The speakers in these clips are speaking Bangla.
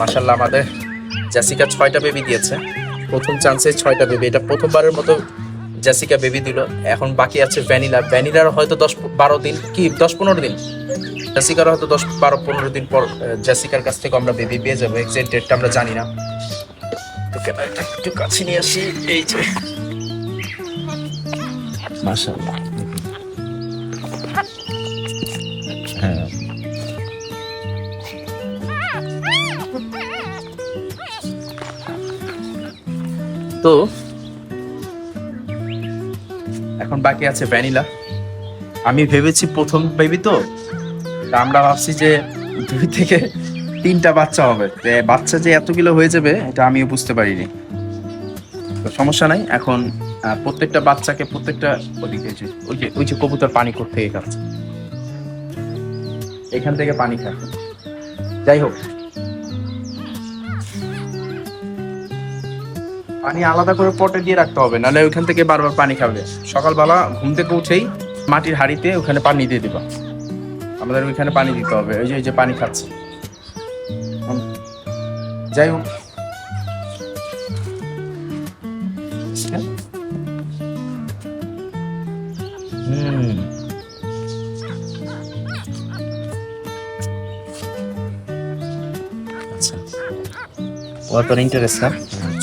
মাসাল্লাহ আমাদের জ্যাসিকা ছয়টা বেবি দিয়েছে। প্রথম চান্সে ছয়টা বেবি এটা প্রথমবারের মতো জ্যাসিকা বেবি দিল। এখন বাকি আছে ভ্যানিলা ভ্যানিলার হয়তো দশ বারো দিন, কি দশ পনেরো দিন? জ্যাসিকার হয়তো দশ বারো পনেরো দিন পর জ্যাসিকার কাছ থেকে আমরা বেবি পেয়ে যাব। এক্সাক্ট ডেটটা আমরা জানি না। একটু কাছে নিয়ে আসি, এই যে। মাশাআল্লাহ। তো? এখন বাকি আছে ভ্যানিলা। আমি ভেবেছি প্রথম বেবি তো। তা আমরা ভাবছি যে দুই থেকে তিনটা বাচ্চা হবে। বাচ্চা যে এতগুলো হয়ে যাবে, এটা আমিও বুঝতে পারিনি। তো সমস্যা নাই, এখন প্রত্যেকটা বাচ্চাকে প্রত্যেকটা ওদিকে ওই যে- ওই যে কবুতর পানি করতে খাচ্ছে এখান থেকে পানি খাচ্ছে যাই হোক পানি আলাদা করে পটে দিয়ে রাখতে হবে, নাহলে ওইখান থেকে বারবার পানি খাবে। সকালবেলা ঘুম থেকে উঠেই মাটির হাঁড়িতে ওখানে পানি দিয়ে দিবা। আমাদের ওইখানে পানি দিতে হবে, ওই যে ওই যে পানি খাচ্ছে। যাই হোক। হুম। ওর তোর ইন্টারেস্ট না?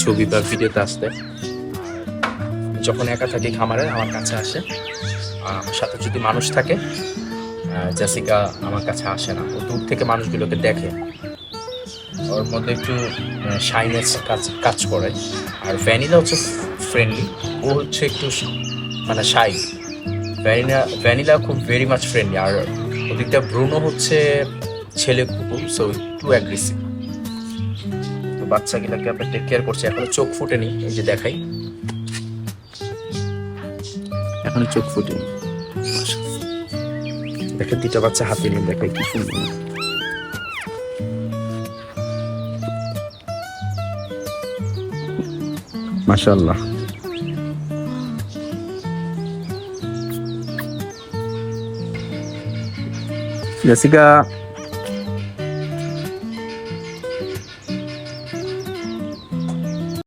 ছবি বা ভিডিওতে আসতে। যখন একা থাকি খামারে, আমার কাছে আসে। আমার সাথে যদি মানুষ থাকে জাসিকা আমার কাছে আসে না। ও দূর থেকে মানুষগুলোকে দেখে। ওর মধ্যে একটু শাইনেস কাজ কাজ করে। আর ভ্যানিলা হচ্ছে ফ্রেন্ডলি ও হচ্ছে একটু মানে শাই ভ্যানিলা ভ্যানিলা খুব ভেরি মাচ ফ্রেন্ডলি আর ওদিকটা ব্রুনো হচ্ছে ছেলে কুকুর সো একটু অ্যাগ্রেসিভ বাচ্চাগুলোকে আমরা টেক কেয়ার করছি। এখনও চোখ ফুটেনি এই যে দেখাই। এখনও চোখ ফুটেনি। দেখে দুটা বাচ্চা হাতে নিয়ে দেখাই কি সুন্দর। মাশাআল্লাহ। জেসিকা